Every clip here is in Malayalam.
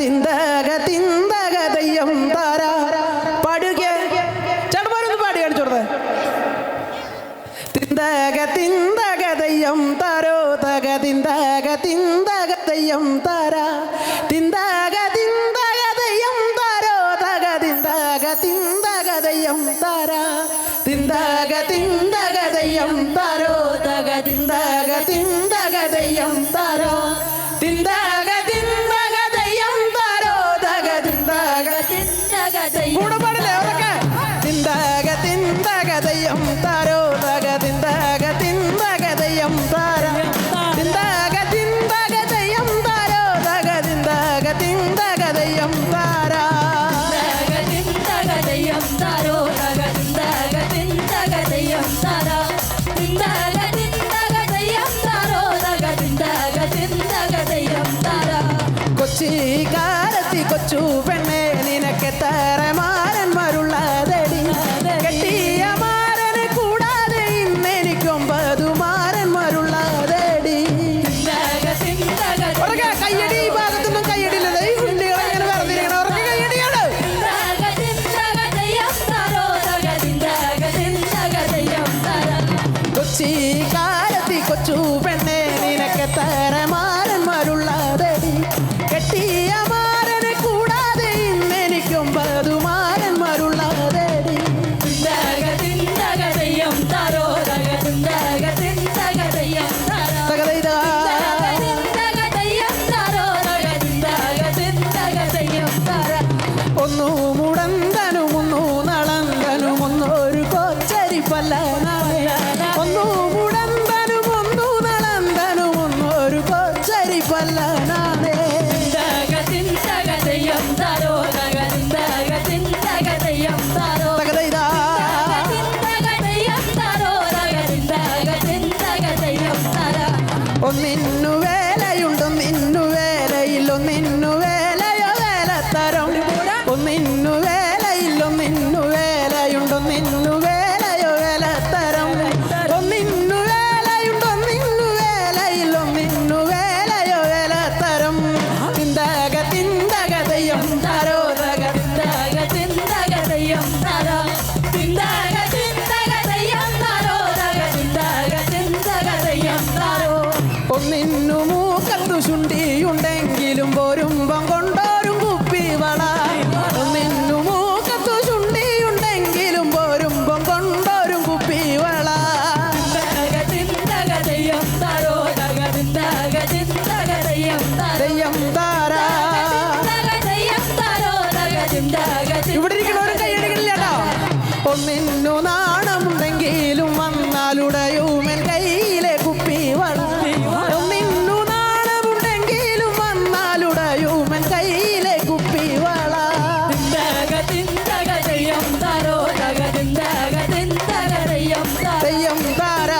തിന്തക തിന്തക തെയ്യം താര. പാടുക. ചേട്ടന്മാരൊന്ന് പാടി കാണിച്ചു കൊടുത്തേ. തിന്തക തിന്തക തെയ്യം താരോ. തക തിന്തക തിന്തക തെയ്യം താര. തിന്തക തിന്തക തെയ്യം താരോ. തക തിന്തക തിന്തക തെയ്യം താര. തിന്തക തിന്തക തെയ്യം താരോ. തക തിന്തക തിന്തക തെയ്യം താരോ. തിന്തക കൂടെ പാടില്ലേ ഉറക്കെ തിന്തക തിന്തക കൊച്ചരിപ്പല്ല ഒന്നു മുടന്തനും ഒന്നു നളന്തനും ഒന്നൊരു കൊച്ചരിപ്പല്ല നാളെ തകതൈതാ ഒന്നിന്നു വേലയുണ്ടൊന്നിന്നു വേലയില്ലൊന്നിന്നു വേലയോ വേലത്തരം. ഒന്നിന്നു വേലയില്ലൊന്നിന്നു വേലയുണ്ടൊന്നിന്നു ഒന്നിന്നു നാണമുണ്ടെങ്കിലും വന്നാലുടയൂമൻ കയ്യിലെ കുപ്പി വള നിന്നു നാണമുണ്ടെങ്കിലും വന്നാലുടയൂമൻ കയ്യിലെ കുപ്പി വള തെയ്യം താര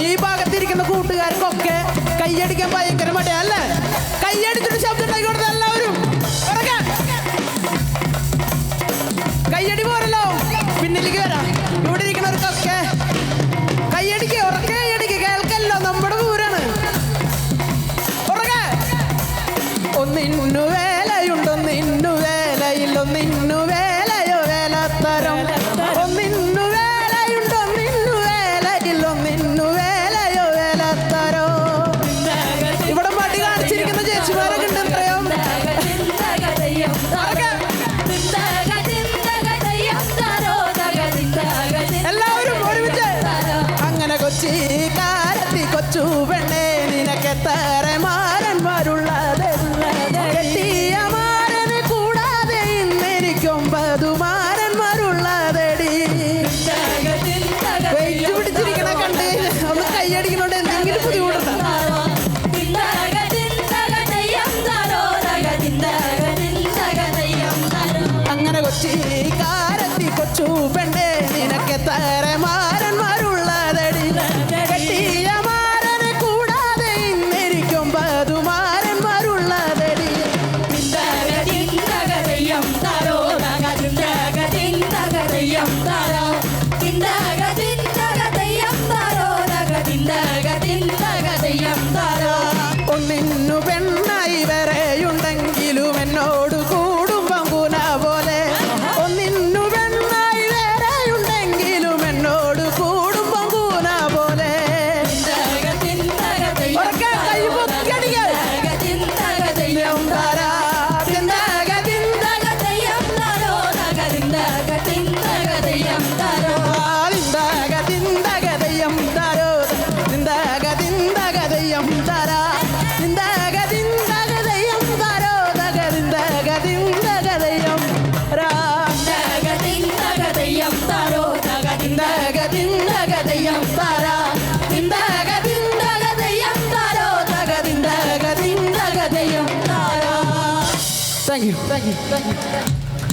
ഈ ഭാഗത്തിരിക്കുന്ന കൂട്ടുകാർക്കൊക്കെ കൈയടിക്കാൻ ഭയങ്കര മടിയാ അല്ലേ? വേലയില്ലൊന്നിന്നു വേലയോ വേലത്തരം. ഒന്നിന്നു വേലയുണ്ടൊന്നിന്നു വേലയില്ലൊന്നിന്നു വേലയോ എല്ലാവരും അങ്ങനെ കൊച്ചി കൊച്ചു പെണ്ണേ നിനക്ക് దగదయ్యం తారా దగదిం దగదయ్యం తారో దగదిం దగదిం దగదయ్యం రా దగదిం దగదయ్యం తారో దగదిం దగదిం దగదయ్యం తారా దగదిం దగదయ్యం తారో దగదిం దగదిం దగదయ్యం తారా